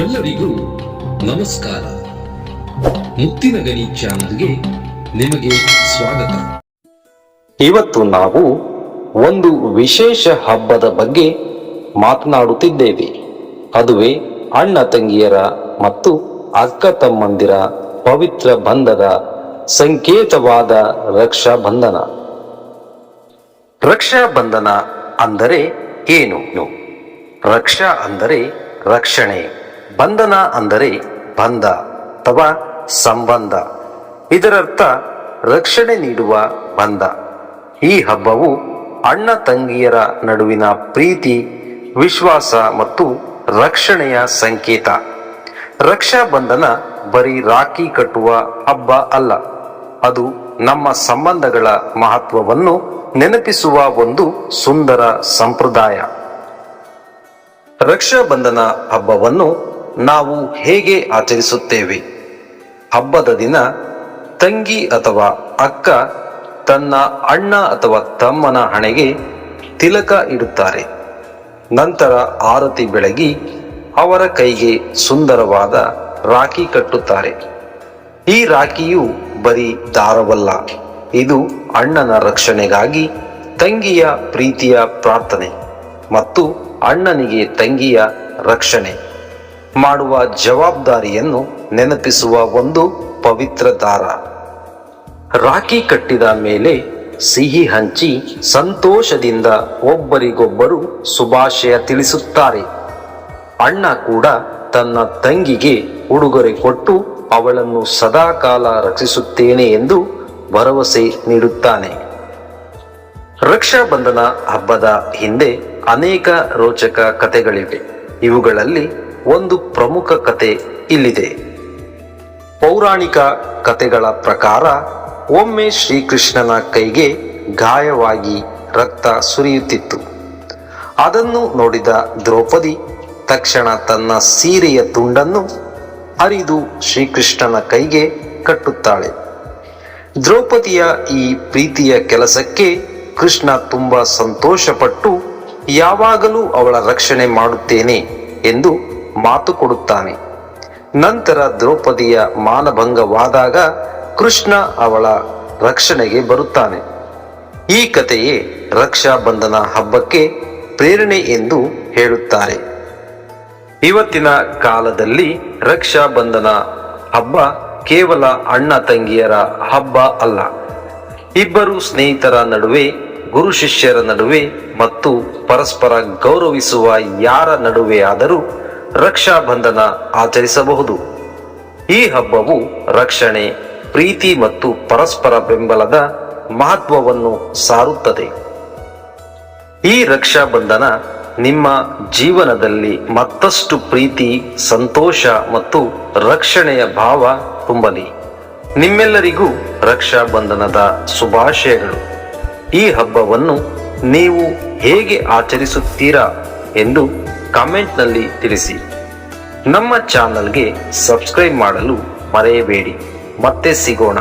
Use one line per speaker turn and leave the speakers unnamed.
ಎಲ್ಲರಿಗೂ ನಮಸ್ಕಾರ. ಮುತ್ತಿನ ಗಣಿ ಚಾನಲ್ಗೆ ನಿಮಗೆ ಸ್ವಾಗತ.
ಇವತ್ತು ನಾವು ಒಂದು ವಿಶೇಷ ಹಬ್ಬದ ಬಗ್ಗೆ ಮಾತನಾಡುತ್ತಿದ್ದೇವೆ. ಅದುವೇ ಅಣ್ಣ ತಂಗಿಯರ ಮತ್ತು ಅಕ್ಕ ತಮ್ಮಂದಿರ ಪವಿತ್ರ ಬಂಧದ ಸಂಕೇತವಾದ ರಕ್ಷಾ ಬಂಧನ ರಕ್ಷಾ ಬಂಧನ ಅಂದರೆ ಏನು? ರಕ್ಷಾ ಅಂದರೆ ರಕ್ಷಣೆ. ಬಂಧನ ಅಂದರೆ ಬಂಧ ಅಥವಾ ಸಂಬಂಧ. ಇದರರ್ಥ ರಕ್ಷಣೆ ನೀಡುವ ಬಂಧ. ಈ ಹಬ್ಬವು ಅಣ್ಣ ತಂಗಿಯರ ನಡುವಿನ ಪ್ರೀತಿ, ವಿಶ್ವಾಸ ಮತ್ತು ರಕ್ಷಣೆಯ ಸಂಕೇತ. ರಕ್ಷಾ ಬಂಧನ ಬರೀ ರಾಖಿ ಕಟ್ಟುವ ಹಬ್ಬ ಅಲ್ಲ, ಅದು ನಮ್ಮ ಸಂಬಂಧಗಳ ಮಹತ್ವವನ್ನು ನೆನಪಿಸುವ ಒಂದು ಸುಂದರ ಸಂಪ್ರದಾಯ. ರಕ್ಷಾ ಬಂಧನ ಹಬ್ಬವನ್ನು ನಾವು ಹೇಗೆ ಆಚರಿಸುತ್ತೇವೆ? ಹಬ್ಬದ ದಿನ ತಂಗಿ ಅಥವಾ ಅಕ್ಕ ತನ್ನ ಅಣ್ಣ ಅಥವಾ ತಮ್ಮನ ಹಣೆಗೆ ತಿಲಕ ಇಡುತ್ತಾರೆ. ನಂತರ ಆರತಿ ಬೆಳಗಿ ಅವರ ಕೈಗೆ ಸುಂದರವಾದ ರಾಖಿ ಕಟ್ಟುತ್ತಾರೆ. ಈ ರಾಖಿಯು ಬರೀ ದಾರವಲ್ಲ, ಇದು ಅಣ್ಣನ ರಕ್ಷಣೆಗಾಗಿ ತಂಗಿಯ ಪ್ರೀತಿಯ ಪ್ರಾರ್ಥನೆ ಮತ್ತು ಅಣ್ಣನಿಗೆ ತಂಗಿಯ ರಕ್ಷಣೆ. ಮಾಡುವ ಜವಾಬ್ದಾರಿಯನ್ನು ನೆನಪಿಸುವ ಒಂದು ಪವಿತ್ರ ದಾರ. ರಾಖಿ ಕಟ್ಟಿದ ಮೇಲೆ ಸಿಹಿ ಹಂಚಿ ಸಂತೋಷದಿಂದ ಒಬ್ಬರಿಗೊಬ್ಬರು ಶುಭಾಶಯ ತಿಳಿಸುತ್ತಾರೆ. ಅಣ್ಣ ಕೂಡ ತನ್ನ ತಂಗಿಗೆ ಉಡುಗೊರೆ ಕೊಟ್ಟು ಅವಳನ್ನು ಸದಾಕಾಲ ರಕ್ಷಿಸುತ್ತೇನೆ ಎಂದು ಭರವಸೆ ನೀಡುತ್ತಾನೆ. ರಕ್ಷಾಬಂಧನ ಹಬ್ಬದ ಹಿಂದೆ ಅನೇಕ ರೋಚಕ ಕಥೆಗಳಿವೆ. ಇವುಗಳಲ್ಲಿ ಒಂದು ಪ್ರಮುಖ ಕತೆ ಇಲ್ಲಿದೆ. ಪೌರಾಣಿಕ ಕತೆಗಳ ಪ್ರಕಾರ ಒಮ್ಮೆ ಶ್ರೀಕೃಷ್ಣನ ಕೈಗೆ ಗಾಯವಾಗಿ ರಕ್ತ ಸುರಿಯುತ್ತಿತ್ತು. ಅದನ್ನು ನೋಡಿದ ದ್ರೌಪದಿ ತಕ್ಷಣ ತನ್ನ ಸೀರೆಯ ತುಂಡನ್ನು ಹರಿದು ಶ್ರೀಕೃಷ್ಣನ ಕೈಗೆ ಕಟ್ಟುತ್ತಾಳೆ. ದ್ರೌಪದಿಯ ಈ ಪ್ರೀತಿಯ ಕೆಲಸಕ್ಕೆ ಕೃಷ್ಣ ತುಂಬ ಸಂತೋಷಪಟ್ಟು, ಯಾವಾಗಲೂ ಅವಳ ರಕ್ಷಣೆ ಮಾಡುತ್ತೇನೆ ಎಂದು ಮಾತು ಕೊಡುತ್ತಾನೆ. ನಂತರ ದ್ರೌಪದಿಯ ಮಾನಭಂಗವಾದಾಗ ಕೃಷ್ಣ ಅವಳ ರಕ್ಷಣೆಗೆ ಬರುತ್ತಾನೆ. ಈ ಕಥೆಯೇ ರಕ್ಷಾಬಂಧನ ಹಬ್ಬಕ್ಕೆ ಪ್ರೇರಣೆ ಎಂದು ಹೇಳುತ್ತಾರೆ. ಇವತ್ತಿನ ಕಾಲದಲ್ಲಿ ರಕ್ಷಾಬಂಧನ ಹಬ್ಬ ಕೇವಲ ಅಣ್ಣ ತಂಗಿಯರ ಹಬ್ಬ ಅಲ್ಲ. ಇಬ್ಬರು ಸ್ನೇಹಿತರ ನಡುವೆ, ಗುರು ಶಿಷ್ಯರ ನಡುವೆ ಮತ್ತು ಪರಸ್ಪರ ಗೌರವಿಸುವ ಯಾರ ನಡುವೆ ಆದರೂ ರಕ್ಷಾಬಂಧನ ಆಚರಿಸಬಹುದು. ಈ ಹಬ್ಬವು ರಕ್ಷಣೆ, ಪ್ರೀತಿ ಮತ್ತು ಪರಸ್ಪರ ಬೆಂಬಲದ ಮಹತ್ವವನ್ನು ಸಾರುತ್ತದೆ. ಈ ರಕ್ಷಾಬಂಧನ ನಿಮ್ಮ ಜೀವನದಲ್ಲಿ ಮತ್ತಷ್ಟು ಪ್ರೀತಿ, ಸಂತೋಷ ಮತ್ತು ರಕ್ಷಣೆಯ ಭಾವ ತುಂಬಲಿ. ನಿಮ್ಮೆಲ್ಲರಿಗೂ ರಕ್ಷಾಬಂಧನದ ಶುಭಾಶಯಗಳು. ಈ ಹಬ್ಬವನ್ನು ನೀವು ಹೇಗೆ ಆಚರಿಸುತ್ತೀರಾ ಎಂದು ಕಾಮೆಂಟ್ನಲ್ಲಿ ತಿಳಿಸಿ. ನಮ್ಮ ಚಾನಲ್ಗೆ ಸಬ್ಸ್ಕ್ರೈಬ್ ಮಾಡಲು ಮರೆಯಬೇಡಿ. ಮತ್ತೆ ಸಿಗೋಣ.